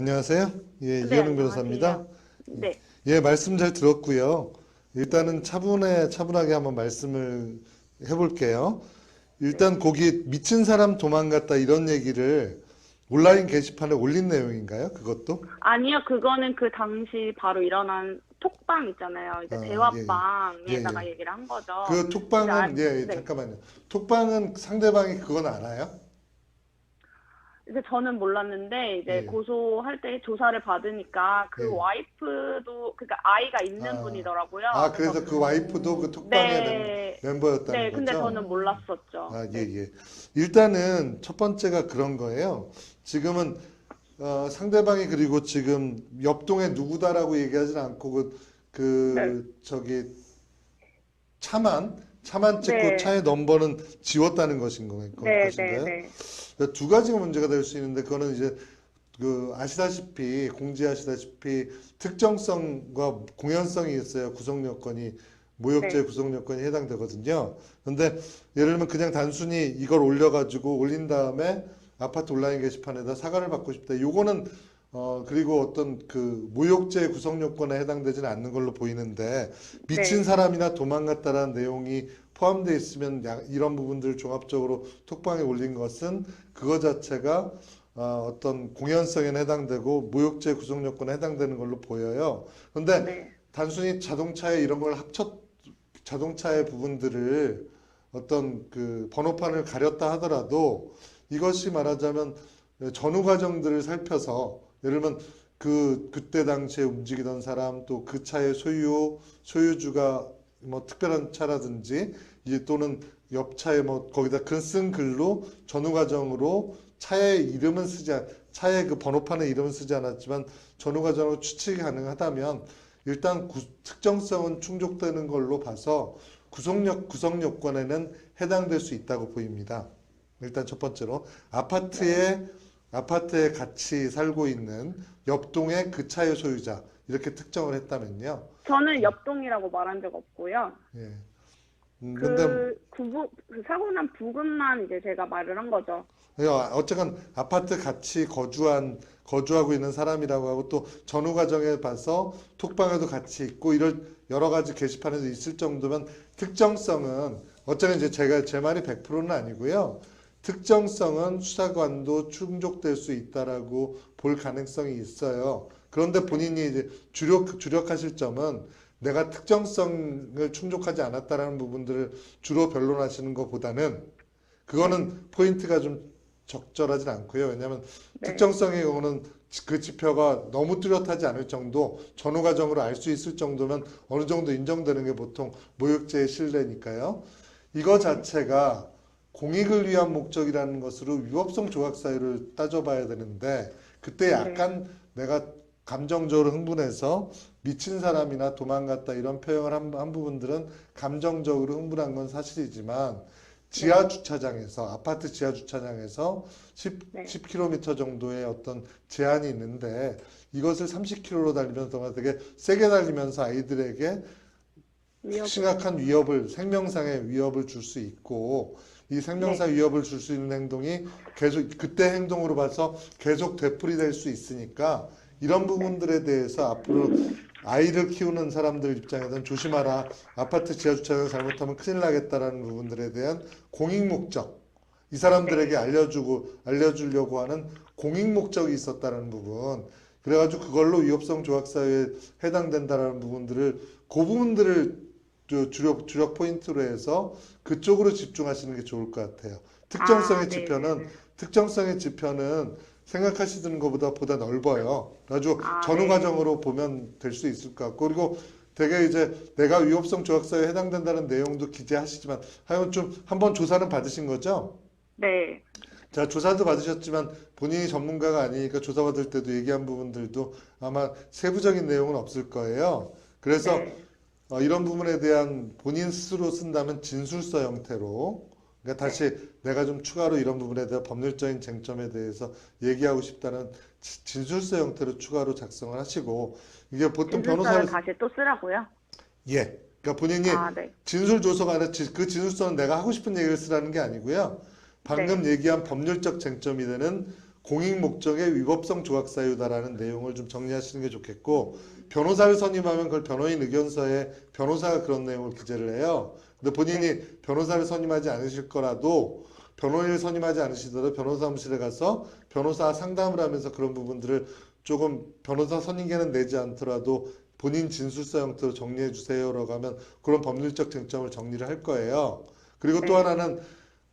안녕하세요. 예, 네, 이현웅 변호사입니다. 네. 예, 말씀 잘 들었고요. 일단은 차분해, 차분하게 한번 말씀을 해볼게요. 일단 거기 미친 사람 도망갔다 이런 얘기를 온라인 게시판에 올린 내용인가요? 그것도? 아니요, 그거는 그 당시 바로 일어난 톡방 있잖아요. 이제 아, 대화방에다가 예, 예. 얘기를 한 거죠. 그 톡방은, 예, 아- 예, 네. 잠깐만요. 톡방은 상대방이 그건 알아요? 이제 저는 몰랐는데 이제 예. 고소할 때 조사를 받으니까 그 예. 와이프도 그러니까 아이가 있는 아. 분이더라고요. 아, 그래서 그 와이프도 그 톡방의 네. 멤, 멤버였다는 네, 거죠? 근데 저는 몰랐었죠. 아, 예, 예. 일단은 첫 번째가 그런 거예요. 지금은 어, 상대방이 그리고 지금 옆동에 누구다라고 얘기하진 않고 그, 그 네. 저기 차만 차만 찍고 네. 차의 넘버는 지웠다는 것인 거, 네, 네, 것인가요? 네. 그러니까 두 가지가 문제가 될 수 있는데 그거는 이제 그 아시다시피 공지하시다시피 특정성과 공연성이 있어야 구성 요건이 모욕죄 네. 구성 요건이 해당되거든요. 근데 예를 들면 그냥 단순히 이걸 올려가지고 올린 다음에 아파트 온라인 게시판에다 사과를 받고 싶다. 요거는 어 그리고 어떤 그 모욕죄 구성 요건에 해당되지는 않는 걸로 보이는데 미친 네. 사람이나 도망갔다라는 내용이 포함되어 있으면 야- 이런 부분들을 종합적으로 톡방에 올린 것은 그거 자체가 어, 어떤 공연성에 해당되고 모욕죄 구성 요건에 해당되는 걸로 보여요. 근데 네. 단순히 자동차에 이런 걸 합쳐 자동차의 부분들을 어떤 그 번호판을 가렸다 하더라도 이것이 말하자면 전후 과정들을 살펴서 예를 들면 그 그때 당시에 움직이던 사람 또 그 차의 소유 소유주가 뭐 특별한 차라든지 이제 또는 옆 차에 뭐 거기다 글 쓴 글로 전후 과정으로 차의 이름은 쓰지 않, 차의 그 번호판의 이름은 쓰지 않았지만 전후 과정으로 추측이 가능하다면 일단 구- 특정성은 충족되는 걸로 봐서 구속력 구성 요건에는 해당될 수 있다고 보입니다. 일단 첫 번째로 아파트에 아파트에 같이 살고 있는 옆 동의 그 차의 소유자 이렇게 특정을 했다면요. 저는 옆동이라고 말한 적 없고요. 예. 음, 근데 그 구부 그 사고 난 부근만 이제 제가 말을 한 거죠. 야, 어쨌건 아파트 같이 거주한 거주하고 있는 사람이라고 하고 또 전후 과정에 봐서 톡방에도 같이 있고 이럴 여러 가지 게시판에도 있을 정도면 특정성은 어쩌면 이제 제가 제 말이 100%는 아니고요. 특정성은 수사관도 충족될 수 있다라고 볼 가능성이 있어요. 그런데 본인이 이제 주력 주력하실 점은 내가 특정성을 충족하지 않았다라는 부분들을 주로 변론하시는 것보다는 그거는 포인트가 좀 적절하진 않고요. 왜냐하면 네. 특정성의 경우는 그 지표가 너무 뚜렷하지 않을 정도, 전후 과정으로 알 수 있을 정도면 어느 정도 인정되는 게 보통 모욕죄의 실내니까요. 이거 자체가 공익을 위한 목적이라는 것으로 위법성 조각 사유를 따져봐야 되는데 그때 약간 내가 감정적으로 흥분해서 미친 사람이나 도망갔다 이런 표현을 한, 한 부분들은 감정적으로 흥분한 건 사실이지만 지하 주차장에서 아파트 지하 주차장에서 10, 네. 10km 정도의 어떤 제한이 있는데 이것을 30km로 달리면서 되게 세게 달리면서 아이들에게 위협을. 심각한 위협을 생명상의 위협을 줄 수 있고 이 생명상 위협을 줄 수 있는 행동이 계속 그때 행동으로 봐서 계속 되풀이될 수 있으니까 이런 부분들에 대해서 앞으로 아이를 키우는 사람들 입장에서는 조심하라 아파트 지하 주차장 잘못하면 큰일 나겠다라는 부분들에 대한 공익 목적 이 사람들에게 알려주고 알려주려고 하는 공익 목적이 있었다는 부분 그래가지고 그걸로 위협성 조약 사유에 해당된다라는 부분들을 그 부분들을 저 주력 주력 포인트로 해서 그쪽으로 집중하시는 게 좋을 것 같아요. 특정성의 아, 네, 지표는 네, 네. 특정성의 지표는 생각하시는 것보다 보다 넓어요. 아주 아, 전후 네. 과정으로 보면 될 수 있을 것 같고 그리고 되게 이제 내가 위협성 조약사에 해당된다는 내용도 기재하시지만 하여간 좀 한번 조사는 받으신 거죠? 네. 자, 조사도 받으셨지만 본인이 전문가가 아니니까 조사 받을 때도 얘기한 부분들도 아마 세부적인 내용은 없을 거예요. 그래서 네. 어, 이런 부분에 대한 본인 스스로 쓴다면 진술서 형태로 그러니까 다시 내가 좀 추가로 이런 부분에 대한 법률적인 쟁점에 대해서 얘기하고 싶다는 지- 진술서 형태로 추가로 작성을 하시고 이게 보통 변호사를 다시 또 쓰라고요? 예 그러니까 본인이 아, 네. 진술 조서가 아니라 지- 그 진술서는 내가 하고 싶은 얘기를 쓰라는 게 아니고요. 방금 얘기한 법률적 쟁점이 되는 공익 목적의 위법성 조각 사유다라는 내용을 좀 정리하시는 게 좋겠고 변호사를 선임하면 그걸 변호인 의견서에 변호사가 그런 내용을 기재를 해요. 근데 본인이 변호사를 선임하지 않으실 거라도 변호인을 선임하지 않으시더라도 변호사 사무실에 가서 변호사 상담을 하면서 그런 부분들을 조금 변호사 선임계는 내지 않더라도 본인 진술서 형태로 정리해 주세요라고 하면 그런 법률적 쟁점을 정리를 할 거예요. 그리고 또 네. 하나는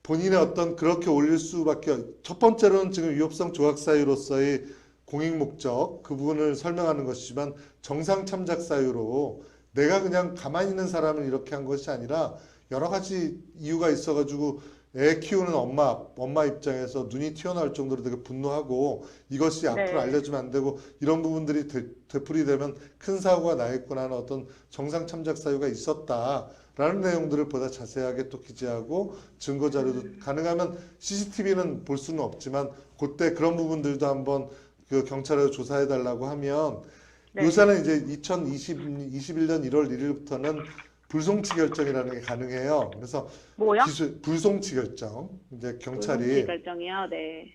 본인의 어떤 그렇게 올릴 수밖에 첫 번째로는 지금 위협성 조각 사유로서의 공익 목적 그 부분을 설명하는 것이지만 정상 참작 사유로 내가 그냥 가만히 있는 사람을 이렇게 한 것이 아니라 여러 가지 이유가 있어가지고 애 키우는 엄마 엄마 입장에서 눈이 튀어나올 정도로 되게 분노하고 이것이 앞으로 네. 알려주면 안 되고 이런 부분들이 되, 되풀이되면 큰 사고가 나겠구나 하는 어떤 정상 참작 사유가 있었다라는 내용들을 보다 자세하게 또 기재하고 증거 자료도 가능하면 CCTV는 볼 수는 없지만 그때 그런 부분들도 한번 그 경찰에 조사해 달라고 하면 네. 요새는 이제 2020, 21년 1월 1일부터는 불송치 결정이라는 게 가능해요. 그래서 뭐요? 기술 불송치 결정 이제 경찰이 불송치 결정이요. 네.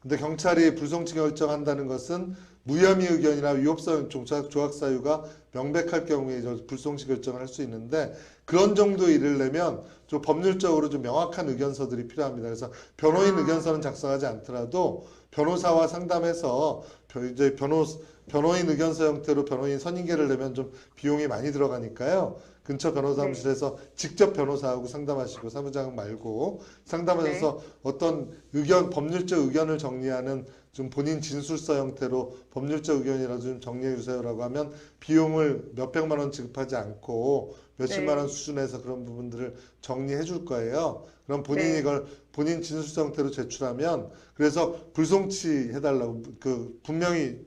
근데 경찰이 불송치 결정한다는 것은 무혐의 의견이나 위협성 조작, 조학 사유가 명백할 경우에 저 불송치 결정을 할 수 있는데 그런 정도 일을 내면 좀 법률적으로 좀 명확한 의견서들이 필요합니다. 그래서 변호인 아. 의견서는 작성하지 않더라도 변호사와 상담해서 벼- 이제 변호 변호인 의견서 형태로 변호인 선임계를 내면 좀 비용이 많이 들어가니까요. 근처 변호사 사무실에서 직접 변호사하고 상담하시고 사무장 말고 상담하셔서 어떤 의견 법률적 의견을 정리하는 좀 본인 진술서 형태로 법률적 의견이라도 좀 정리해 주세요라고 하면 비용을 몇 백만 원 지급하지 않고 몇십만 네. 원 수준에서 그런 부분들을 정리해 줄 거예요. 그럼 본인이 네. 이걸 본인 진술서 형태로 제출하면 그래서 불송치 해달라고 그 분명히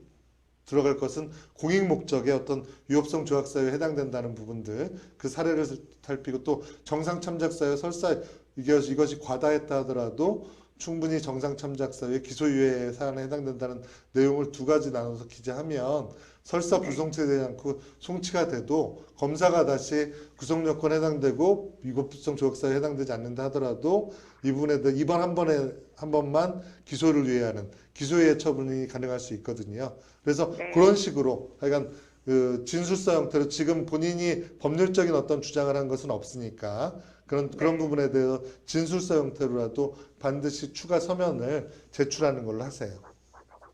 들어갈 것은 공익 목적의 어떤 위협성 조약 사유에 해당된다는 부분들 그 사례를 살피고 또 정상 참작 사유 설사 이것이 이것이 과다했다 하더라도 충분히 정상 참작 사유의 기소유예 사안에 해당된다는 내용을 두 가지 나눠서 기재하면 설사 불송치되지 않고 송치가 돼도 검사가 다시 구속 요건에 해당되고 위법성 조약 사유에 해당되지 않는다 하더라도 이 부분에 대해 이번 한 번에 한 번만 기소를 유예하는 기소유예 처분이 가능할 수 있거든요. 그래서 네. 그런 식으로 하여간 그 진술서 형태로 지금 본인이 법률적인 어떤 주장을 한 것은 없으니까 그런 그런 네. 부분에 대해서 진술서 형태로라도 반드시 추가 서면을 제출하는 걸로 하세요.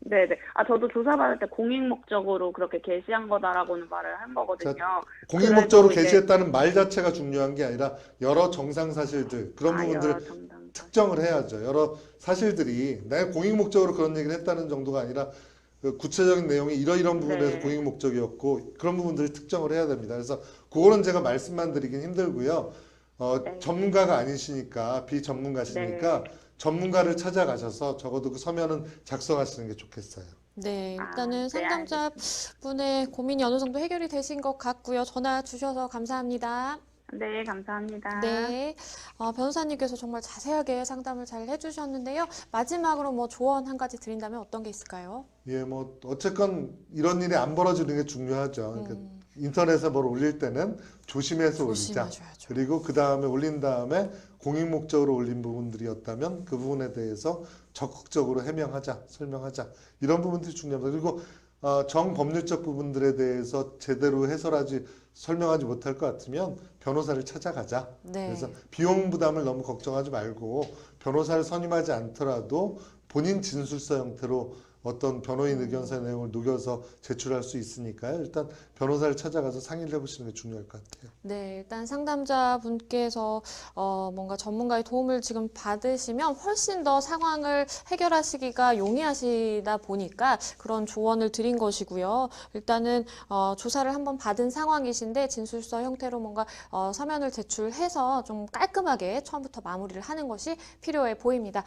네네. 아, 저도 조사받을 때 공익 목적으로 그렇게 게시한 거다라고는 말을 한 거거든요. 공익 목적으로 이제- 게시했다는 말 자체가 중요한 게 아니라 여러 정상 사실들 그런 아, 부분들을. 특정을 해야죠. 여러 사실들이 내가 공익 목적으로 그런 얘기를 했다는 정도가 아니라 그 구체적인 내용이 이러이런 부분에서 네. 공익 목적이었고 그런 부분들을 특정을 해야 됩니다. 그래서 그거는 제가 말씀만 드리긴 힘들고요. 어, 네. 전문가가 아니시니까 비전문가시니까 전문가를 찾아가셔서 적어도 그 서면은 작성하시는 게 좋겠어요. 네, 아, 일단은 네, 상담자 분의 고민이 어느 정도 해결이 되신 것 같고요. 전화 주셔서 감사합니다. 네, 감사합니다. 네, 어, 변호사님께서 정말 자세하게 상담을 잘 해주셨는데요. 마지막으로 뭐 조언 한 가지 드린다면 어떤 게 있을까요? 예, 뭐 어쨌건 이런 일이 안 벌어지는 게 중요하죠. 그러니까 음, 인터넷에 뭘 올릴 때는 조심해서 올리자. 조심하셔야죠. 그리고 그 다음에 올린 다음에 공익 목적으로 올린 부분들이었다면 그 부분에 대해서 적극적으로 해명하자, 설명하자 이런 부분들이 중요합니다. 그리고 어, 정법률적 부분들에 대해서 제대로 해설하지 설명하지 못할 것 같으면 변호사를 찾아가자. 네, 그래서 비용 부담을 너무 걱정하지 말고 변호사를 선임하지 않더라도 본인 진술서 형태로 어떤 변호인 의견서 내용을 녹여서 제출할 수 있으니까요. 일단 변호사를 찾아가서 상의를 해보시는 게 중요할 것 같아요. 네, 일단 상담자 분께서 어, 뭔가 전문가의 도움을 지금 받으시면 훨씬 더 상황을 해결하시기가 용이하시다 보니까 그런 조언을 드린 것이고요. 일단은 어, 조사를 한번 받은 상황이신데 진술서 형태로 뭔가 어, 서면을 제출해서 좀 깔끔하게 처음부터 마무리를 하는 것이 필요해 보입니다.